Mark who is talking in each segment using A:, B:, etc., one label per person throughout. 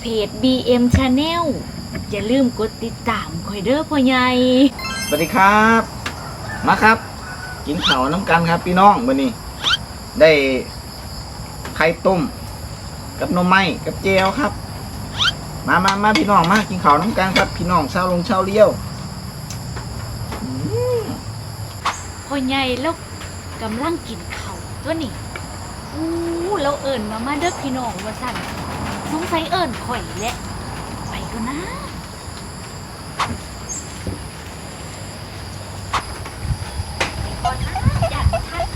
A: เพจ BM Channel อย่าลืมกดติดตามคอยเด้อพ่อใหญ่
B: สวัสดีครับ มาครับ กินข้าวน้ำกันครับพี่น้องวันนี้ ได้ไข่ต้ม กับหนมไม้กับเจลครับ มามามาพี่น้องมากินข้าวน้ำกันครับ พี่น้องชาวลงชาวเลี้ยว
A: พ่อใหญ่แล้วกำลังกินข้าวตัวนี้อู้เราเอิญมามาเด้อพี่น้องว่าสั่น สงสัยเอิญข่อยแหละ ไปก็นะ ไปก่อนนะอย่าทัน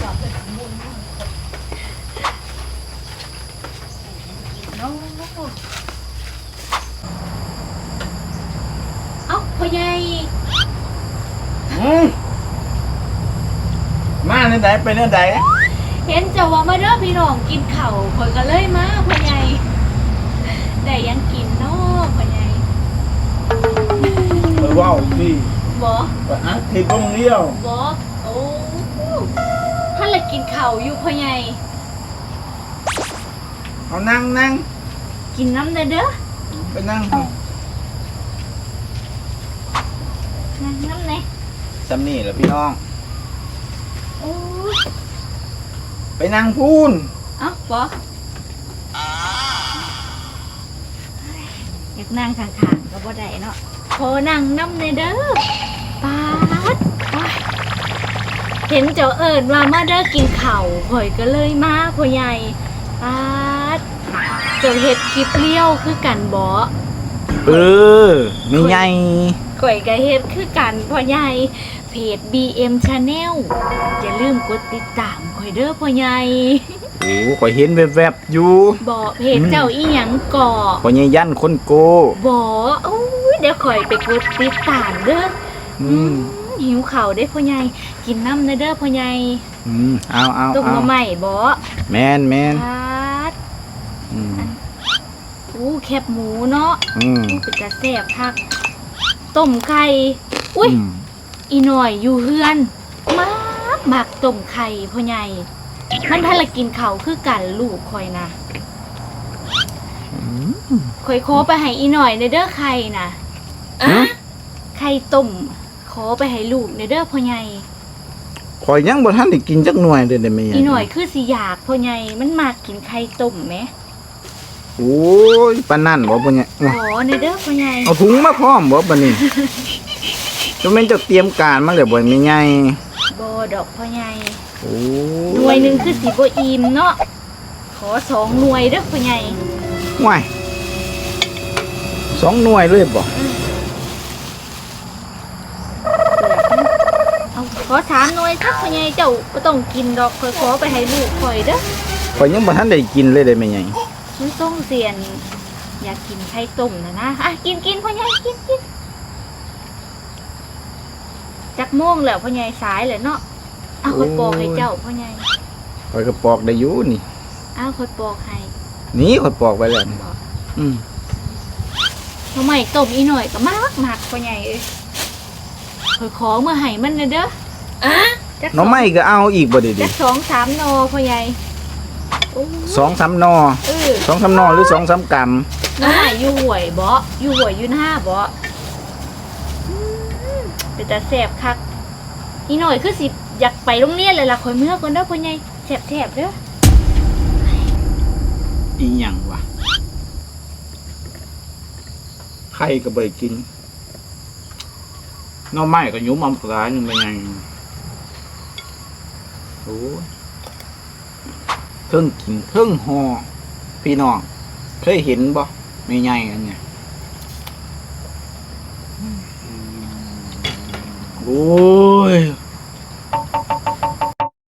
A: จอดเป็นมุนน้องเอ้าพ่อใหญ่
B: อืม มาเนื้อใดไปเนื้อใด
A: เห็นเจ้าว่ามาเด้อพี่น้องกินข้าวข่อยก็เลยมาพ่อใหญ่ได้หยังกินเนาะพ่อใหญ่
B: ไปว่าวสิ
A: บ่
B: ไปอัดคลิปลงเลี้ยว
A: บ่โอ้ท่านละกินข้าวอยู่พ่อใหญ่
B: เอานั่งนั่ง
A: กินน้ำเด้อเด้อ
B: ไปนั่ง
A: นั่งน้ำไหน
B: จำนี่แหละพี่น้อง
A: โอ้ย
B: ไปนั่งพูน
A: เอ้าบ่อยากนั่งข้างๆก็บ่ได้เนาะขอนั่งน้ำเด้อเด้อปาดโอ้ยเห็นเจ้าเอิญว่ามาเด้อกินข้าวข่อยก็เลยมาพ่อใหญ่ปาดเจ้าเฮ็ดคลิปเลี้ยวคือกันบ่
B: เออไม่ใหญ่
A: ข่อยก็เฮ็ดคือกันพ่อใหญ่ เพจ BM Channel อย่าลืมกดติดตามข่อยเด้อพ่อใหญ่
B: โอ้ข่อยเห็นแวบๆอยู่
A: บอกเพจเจ้าอีหยังก่อ
B: ข่อยใหญ่ยันคนโก
A: บอกโอ้ยเดี๋ยวข่อยไปกดติดตามเด้อ
B: อื
A: อื
B: ม
A: มหิวข้าวได้อพ่อใหญ่กินน้ำเด้อเด้อพ่อใหญ่
B: อืมเอาเอา
A: ตุ้ม
B: เอา
A: มาใหม่บ่
B: แมนแมน
A: พาด
B: อืม
A: อู้แคบหมูเนาะ
B: อืม
A: อู้เป็นกระแซ่บคักต้มไข่อุ้ย
B: อืม
A: อีหน่อยอยู่เฮือน มากมากต้มไข่พ่อใหญ่ มันถ้าละกินเขาวคือกันลูกคอยนะคอยโคไปให้อีหน่อยในเด้อไข่นะ
B: ฮะ
A: ไข่ต้มขอไปให้ลูกในเด้อพ่อใหญ่
B: ข่อยยังบ่ทันได้กินจักหน่วยเลยได้ไหม
A: อีหน่อยคือสิอยากพ่อใหญ่มันมากกินไข่ต้มไหม
B: โอ้ยปานนั่นบ่บ่เนี่ย
A: ขอในเด้อพ่อใหญ่
B: เอาถุงมาพร้อมบ่บัดนี้ จะแม่นเจะเตรียมการมาแล้วบ่แม่ใหญ่
A: บดอกพ่อใหญ่
B: โอ้
A: หน่วยหนึ่งคือสิบอิ่มเนาะขอสองหน่วยเด้อพ่อใหญ่
B: ว้ายสองหน่วยเลยบ่
A: เอาขอสามหน่วยสักพ่อใหญ่เจ้าก็ต้องกินดอกคอยขอไปให้ลูกคอยเด้อ
B: ข่อยยังบ่ทันได้กินเลยได้ไหมใหญ่
A: มันต้องเสียน อยากกินไข่ต้มนะนะอะกินกินพ่อใหญ่กินกิน จักโม่วงแล้วพ่อใหญ่สายเลยเนาะเอาคอยปอกให้เจ้าพ่อใหญ่
B: ข่อยก็ปอกได้อยู่นี่
A: เอาคอยปอกให้
B: นี่ข่อยปอกไว้แล้วนี่อืม
A: ทำไมต้มอีหน่อยก็มากมากพ่อใหญ่เอ้ยคอยขอเมื่อให้มันเลยเด้ออะจัก
B: หน่อไม้ก็เอาอีกบ่ได้ดิ
A: จักสองสามโนพ่อใหญ่โอ้ย
B: สองสามหนอ
A: เออ
B: สองสามหนอหรือสองสามก
A: น้าอยู่ห่วยบ่อยู่ห่วยอยู่หน้าบ่อืม เป็นตาแสบคักอีหน่อยคือสิอยากไปโรงเรียนเลยล่ะคอยเมื่อก่อนเด้อพ่อใหญ่แสบแสบๆเด้อ
B: อีหยังวะไข่ก็บ่ได้กินหน่อไม้ก็หยุ่มอำปลาอยู่แม่ใหญ่โอ้ยเพิ่งกินเพิ่งห่อพี่น้อง เคยเห็นบ่แม่ใหญ่อันเนี่ย 哦呀。